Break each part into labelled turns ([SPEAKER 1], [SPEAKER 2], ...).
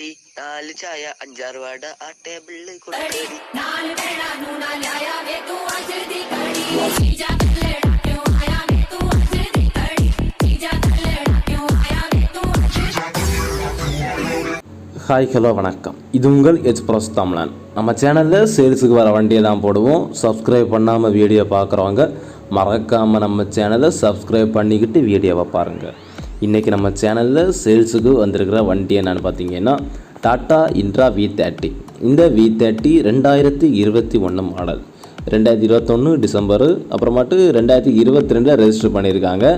[SPEAKER 1] ചായ അഞ്ചാറ് ആ ടേബിളിൽ
[SPEAKER 2] ஹாய் ஹலோ வணக்கம் இது உங்கள் எச் ப்ரோஸ் தமிழன் நம்ம சேனலில் சேல்ஸுக்கு வர வண்டியை தான் போடுவோம் சப்ஸ்கிரைப் பண்ணாமல் வீடியோ பார்க்குறவங்க மறக்காமல் நம்ம சேனலை சப்ஸ்கிரைப் பண்ணிக்கிட்டு வீடியோவை பாருங்கள் இன்றைக்கி நம்ம சேனலில் சேல்ஸுக்கு வந்திருக்கிற வண்டி என்னென்னு பார்த்தீங்கன்னா டாட்டா இன்ட்ரா வி தேர்ட்டி இந்த வி தேர்ட்டி ரெண்டாயிரத்தி இருபத்தி ஒன்று மாடல் ரெண்டாயிரத்தி இருபத்தொன்று டிசம்பரு அப்புறமாட்டு ரெண்டாயிரத்தி இருபத்தி ரெண்டில் ரெஜிஸ்டர் பண்ணியிருக்காங்க.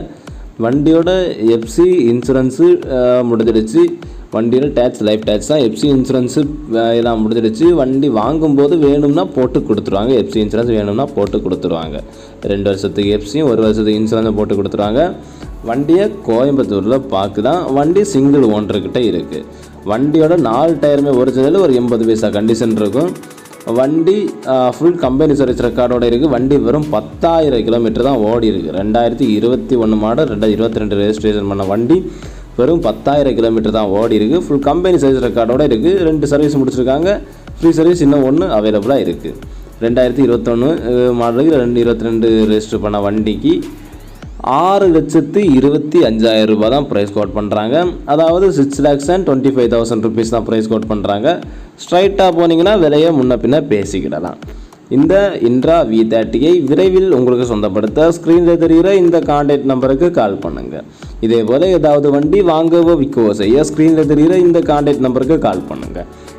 [SPEAKER 2] வண்டியோட எஃப்சி இன்சூரன்ஸு முடிஞ்சிடுச்சு. வண்டியோட டேக்ஸ் லைஃப் டேக்ஸ் தான் எஃப்சி இன்சூரன்ஸு எல்லாம் முடிஞ்சிடுச்சு. வண்டி வாங்கும்போது வேணும்னா போட்டு கொடுத்துருவாங்க. எஃப்சி இன்சூரன்ஸ் வேணும்னா போட்டு கொடுத்துருவாங்க. ரெண்டு வருஷத்துக்கு எஃப்சியும் ஒரு வருஷத்துக்கு இன்சூரன்ஸும் போட்டு கொடுத்துருவாங்க. வண்டியை கோயம்புத்தூரில் பார்க்கு தான் வண்டி சிங்கிள் ஓனர்கிட்ட இருக்குது வண்டியோட நாலு டயருமே ஒரிஜினல் ஒரு எண்பது பைசா கண்டிஷன் இருக்கும். வண்டி ஃபுல் கம்பெனி சர்வீஸ் ரெக்கார்டோட இருக்குது வண்டி வெறும் பத்தாயிரம் கிலோமீட்டர் தான் ஓடி இருக்குது ரெண்டாயிரத்தி இருபத்தி ஒன்று மாடல் ரெண்டாயிரத்தி இருபத்தி ரெண்டு ரெஜிஸ்ட்ரேஷன் பண்ண வண்டி வெறும் பத்தாயிரம் கிலோமீட்டர் தான் ஓடி இருக்குது ஃபுல் கம்பெனி சர்வீஸ் ரெக்கார்டோட இருக்குது ரெண்டு சர்வீஸ் முடிச்சிருக்காங்க. ஃப்ரீ சர்வீஸ் இன்னும் ஒன்று அவைலபிளாக இருக்குது ரெண்டாயிரத்தி இருபத்தொன்று மாடலுக்கு ரெண்டு இருபத்தி ரெண்டு ரெஜிஸ்டர் பண்ண வண்டிக்கு ஆறு லட்சத்து இருபத்தி அஞ்சாயிரம் ரூபாய் தான் ப்ரைஸ் கோட் பண்ணுறாங்க அதாவது six lakhs and twenty five thousand rupees தான் ப்ரைஸ் கோட் பண்ணுறாங்க ஸ்ட்ரைட்டாக போனீங்கன்னா விலையை முன்ன பின்ன பேசிக்கிடலாம். இந்த இன்ட்ரா வி தேர்ட்டியை விரைவில் உங்களுக்கு சொந்தப்படுத்த ஸ்க்ரீனில் தெரிகிற இந்த கான்டாக்ட் நம்பருக்கு கால் பண்ணுங்கள் இதே போல் ஏதாவது வண்டி வாங்கவோ விற்கவோ செய்ய ஸ்க்ரீனில் தெரிகிற இந்த கான்டாக்ட் நம்பருக்கு கால் பண்ணுங்கள்